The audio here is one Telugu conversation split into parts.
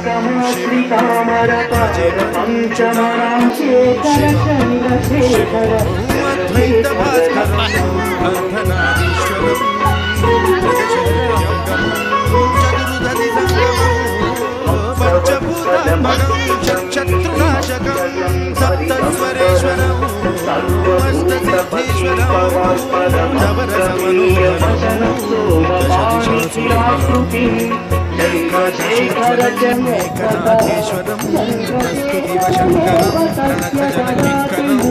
श्रीकामरपञ्चमनं शेखर चन्द्रशेखर शत्रुनाशकं सप्तस्वरेश्वरौ सर्वस्तसिद्धेश्वरौ नवरसमनुवचनौ श्रीकरजन कदाधीश्वरं प्रस्तुतिव शङ्करं प्रणतजनकिङ्करं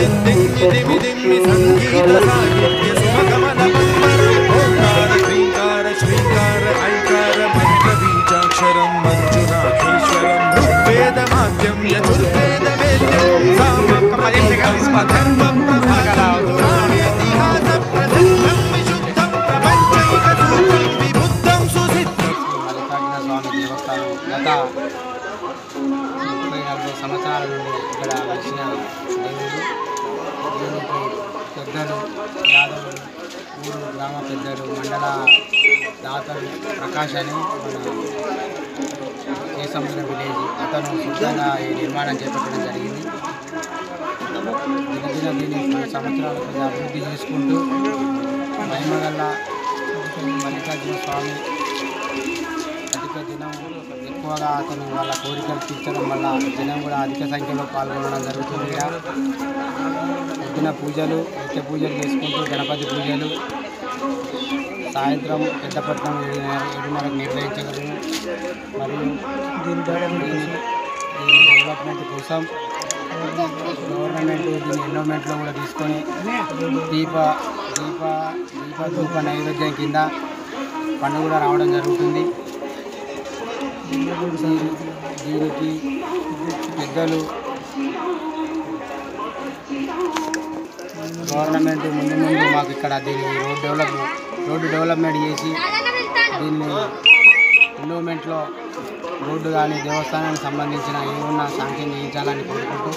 ीत शृङ्गार शृङ्गार अङ्कार पञ्चदीताक्षरं मञ्जुराधीश्वरं वेदमाद्यं यतुर्वेदवेदं का विस्माखरम् నలభై నుండి ఇక్కడ వచ్చిన దేవుడు దీనికి పెద్దలు యాదవులు ఊరు గ్రామ పెద్దలు మండల దాతలు ప్రకాష్ అని మన కేసముద్ర విలేజ్. అతను సొంతంగా ఈ నిర్మాణం చేపట్టడం జరిగింది. దినదిన దీన్ని పది సంవత్సరాల కింద అభివృద్ధి చేసుకుంటూ మహిమగల్ల మల్లికార్జున స్వామి అధిక దినం ఎక్కువగా అతను వాళ్ళ కోరికలు తీర్చడం వల్ల జనం కూడా అధిక సంఖ్యలో పాల్గొనడం జరుగుతుంది పొద్దున పూజలు నిత్య పూజలు చేసుకుంటూ గణపతి పూజలు. సాయంత్రం పెద్దపట్నం ఏడున్నర ఏడున్నరకు మరియు దీని డెవలప్మెంట్ కోసం గవర్నమెంట్ దీని ఎండోమెంట్లో కూడా తీసుకొని దీప దీప దీప ధూప నైవేద్యం కింద పండుగ కూడా రావడం జరుగుతుంది. దీని- దీనికి పెద్దలు గవర్నమెంట్ ముందు ముందు మాకు ఇక్కడ దీన్ని రోడ్ డెవలప్ రోడ్డు డెవలప్మెంట్ చేసి దీన్ని ఎండోమెంట్లో రోడ్డు కానీ దేవస్థానానికి సంబంధించిన ఏమన్నా శాంక్షన్ చేయించాలని కోరుకుంటూ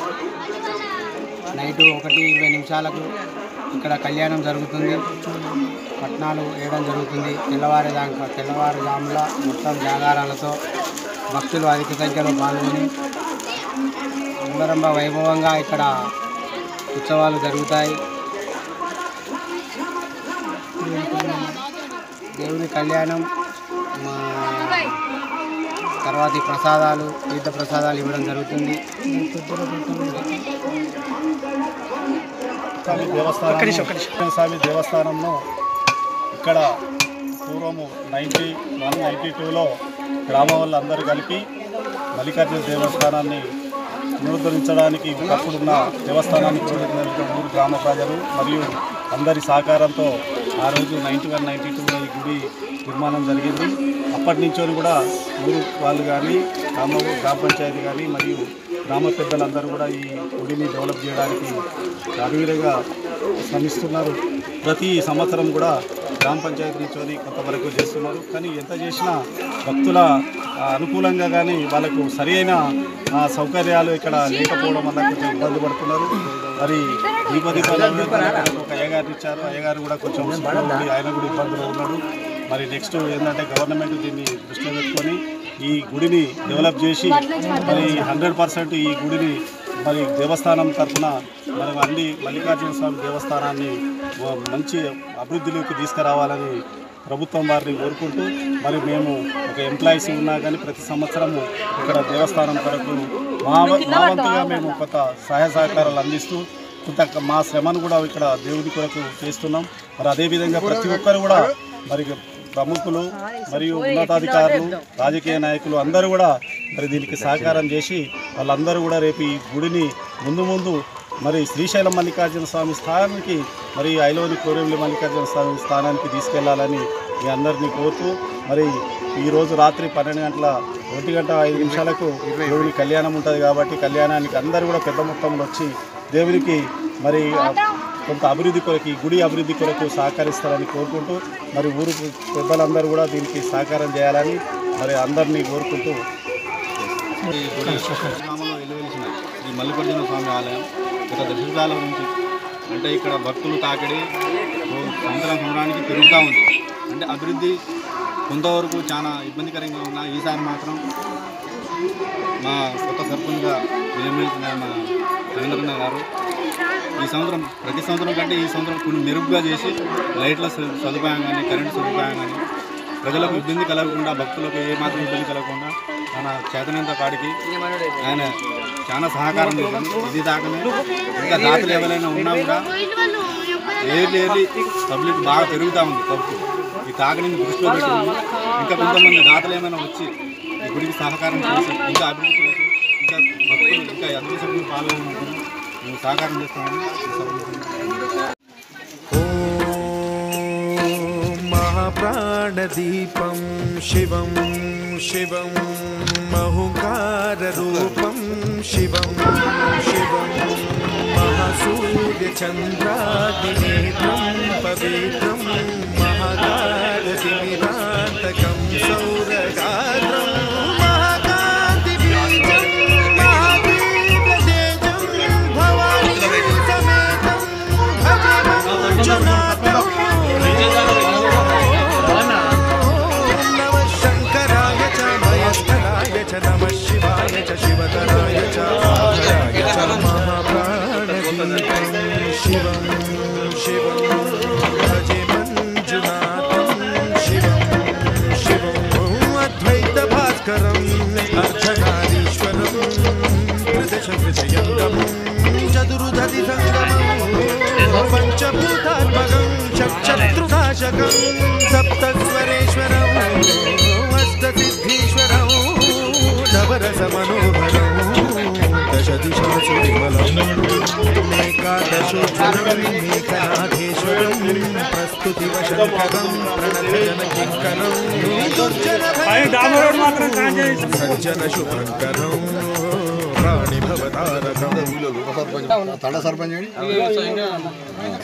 నైటు ఒకటి ఇరవై నిమిషాలకు ఇక్కడ కళ్యాణం జరుగుతుంది. పట్నాలు వేయడం జరుగుతుంది. తెల్లవారుదాకా తెల్లవారుజాముల మొత్తం జాగారాలతో భక్తులు అధిక సంఖ్యలో పాల్గొని అంగరంభ వైభవంగా ఇక్కడ ఉత్సవాలు జరుగుతాయి. దేవుని కళ్యాణం మా తర్వాతి ప్రసాదాలు తీర్థ ప్రసాదాలు ఇవ్వడం జరుగుతుంది. స్వామి దేవస్థానం స్వామి దేవస్థానంలో ఇక్కడ పూర్వము నైంటీ వన్ నైంటీ టూలో గ్రామం వాళ్ళందరూ కలిపి మల్లికార్జున దేవస్థానాన్ని పునరుద్ధరించడానికి ఒకప్పుడున్న దేవస్థానానికి ఊరు గ్రామ ప్రజలు మరియు అందరి సహకారంతో ఆ రోజు నైంటీ వన్ నైంటీ టూలో ఈ గుడి నిర్మాణం జరిగింది. అప్పటి నుంచి కూడా ఊరు వాళ్ళు కానీ గ్రామ గ్రామ పంచాయతీ కానీ మరియు గ్రామ పెద్దలందరూ కూడా ఈ గుడిని డెవలప్ చేయడానికి అవిరిగా శ్రమిస్తున్నారు. ప్రతి సంవత్సరం కూడా గ్రామ పంచాయతీ నుంచి కొంతవరకు చేస్తున్నారు. కానీ ఎంత చేసినా భక్తుల అనుకూలంగా కానీ వాళ్ళకు సరి అయిన సౌకర్యాలు ఇక్కడ లేకపోవడం వల్ల కొంచెం ఇబ్బంది పడుతున్నారు. మరి దీపదీపాలు ఒక అయ్యగారిని ఇచ్చారు. అయ్యగారు కూడా కొంచెం ఉండి ఆయన కూడా ఇబ్బందులు ఉన్నాడు మరి నెక్స్ట్ ఏంటంటే గవర్నమెంట్ దీన్ని దృష్టిలో పెట్టుకొని ఈ గుడిని డెవలప్ చేసి మరి హండ్రెడ్ పర్సెంట్ ఈ గుడిని మరి దేవస్థానం తరఫున మరి అన్ని మల్లికార్జున స్వామి దేవస్థానాన్ని మంచి అభివృద్ధిలోకి తీసుకురావాలని ప్రభుత్వం వారిని కోరుకుంటూ మరి మేము ఒక ఎంప్లాయీస్ ఉన్నా కానీ ప్రతి సంవత్సరము ఇక్కడ దేవస్థానం కొరకు మా మా వంతుగా మేము కొంత సహాయ సహకారాలు అందిస్తూ కొంత మా శ్రమను కూడా ఇక్కడ దేవుడి కొరకు చేస్తున్నాం. మరి అదేవిధంగా ప్రతి ఒక్కరు కూడా మరి ప్రముఖులు మరియు ఉన్నతాధికారులు రాజకీయ నాయకులు అందరూ కూడా మరి దీనికి సహకారం చేసి వాళ్ళందరూ కూడా రేపు ఈ గుడిని ముందు ముందు మరి శ్రీశైలం మల్లికార్జున స్వామి స్థానానికి మరి ఐలోని కోరేమిలి మల్లికార్జున స్వామి స్థానానికి తీసుకెళ్ళాలని మీ అందరినీ కోరుతూ మరి ఈరోజు రాత్రి పన్నెండు గంటల ఒంటి గంట ఐదు నిమిషాలకు దేవుని కళ్యాణం ఉంటుంది కాబట్టి కళ్యాణానికి అందరూ కూడా పెద్ద మొత్తంలో వచ్చి దేవునికి మరి కొంత అభివృద్ధి కొరకు ఈ గుడి అభివృద్ధి కొరకు సహకరిస్తారని కోరుకుంటూ మరి ఊరు పెద్దలందరూ కూడా దీనికి సహకారం చేయాలని మరి అందరినీ కోరుకుంటూ గ్రామంలో వెలువెలిసిన శ్రీ మల్లికార్జున స్వామి ఆలయం గత దశాబ్దాల నుంచి అంటే ఇక్కడ భక్తులు తాకిడి ఓ సంవత్సరం సంవత్సరానికి పెరుగుతూ ఉంది. అంటే అభివృద్ధి కొంతవరకు చాలా ఇబ్బందికరంగా ఉన్న ఈసారి మాత్రం మా కొత్త సర్పంచ్గా నియమించిన మా రవీంద్రనాథ్ గారు ఈ సంవత్సరం ప్రతి సంవత్సరం కంటే ఈ సంవత్సరం కొన్ని మెరుగ్గా చేసి లైట్ల సదుపాయం కానీ కరెంటు సదుపాయం కానీ ప్రజలకు ఇబ్బంది కలగకుండా భక్తులకు ఏమాత్రం ఇబ్బంది కలగకుండా మన చేతనంత కాడికి ఆయన చాలా సహకారం చేశాను ఇది దాకానే ఇంకా దాతలు ఎవరైనా ఉన్నా కూడా ఏర్లీ పబ్లిక్ బాగా పెరుగుతూ ఉంది పబ్లిక్ ఈ తాకని దృష్టిలో పెట్టుకుని ఇంకా కొంతమంది దాతలు ఏమైనా వచ్చి ఈ గుడికి సహకారం చేసి ఇంకా అభివృద్ధి చేసి ఇంకా భక్తులు ఇంకా అదృశ్య సభ్యులు పాల్గొనుకుంటున్నాం మేము సహకారం చేస్తామని प्राणदीपं शिवं शिवं महुकाररूपं शिवं शिवं महासूर्यचन्द्रादिनेत्रं पवित्रं महाकारं सौ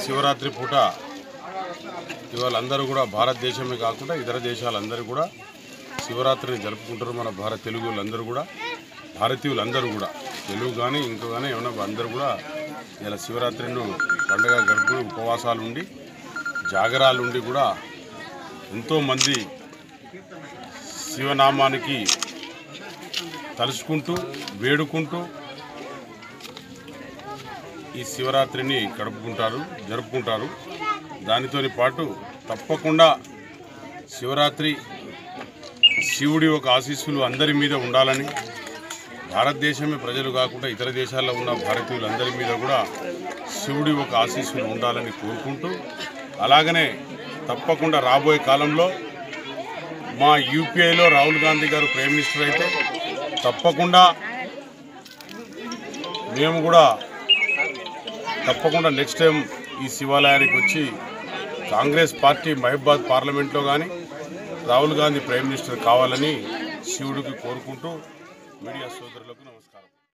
శివరాత్రి పూట ఇవాళ అందరూ కూడా భారతదేశమే కాకుండా ఇతర దేశాలందరూ కూడా శివరాత్రిని జరుపుకుంటారు మన భారత తెలుగు వాళ్ళందరూ కూడా. భారతీయులు అందరూ కూడా. తెలుగు కానీ ఇంకో కానీ ఏమన్నా అందరూ కూడా ఇలా శివరాత్రిను పండగ గడుపుకుని ఉపవాసాలు ఉండి జాగరాలు ఉండి కూడా ఎంతోమంది శివనామానికి తలుచుకుంటూ వేడుకుంటూ ఈ శివరాత్రిని గడుపుకుంటారు జరుపుకుంటారు. దానితోని పాటు తప్పకుండా శివరాత్రి శివుడి ఒక ఆశీస్సులు అందరి మీద ఉండాలని భారతదేశమే ప్రజలు కాకుండా ఇతర దేశాల్లో ఉన్న భారతీయులందరి మీద కూడా శివుడి ఒక ఆశీస్సులు ఉండాలని కోరుకుంటూ అలాగనే తప్పకుండా రాబోయే కాలంలో మా యూపీఐలో రాహుల్ గాంధీ గారు ప్రైమ్ మినిస్టర్ అయితే తప్పకుండా మేము కూడా తప్పకుండా నెక్స్ట్ టైం ఈ శివాలయానికి వచ్చి కాంగ్రెస్ పార్టీ మహిబాద్ పార్లమెంట్లో కానీ రాహుల్ గాంధీ ప్రైమ్ మినిస్టర్ కావాలని శివుడికి కోరుకుంటూ మీడియా సోదరులకు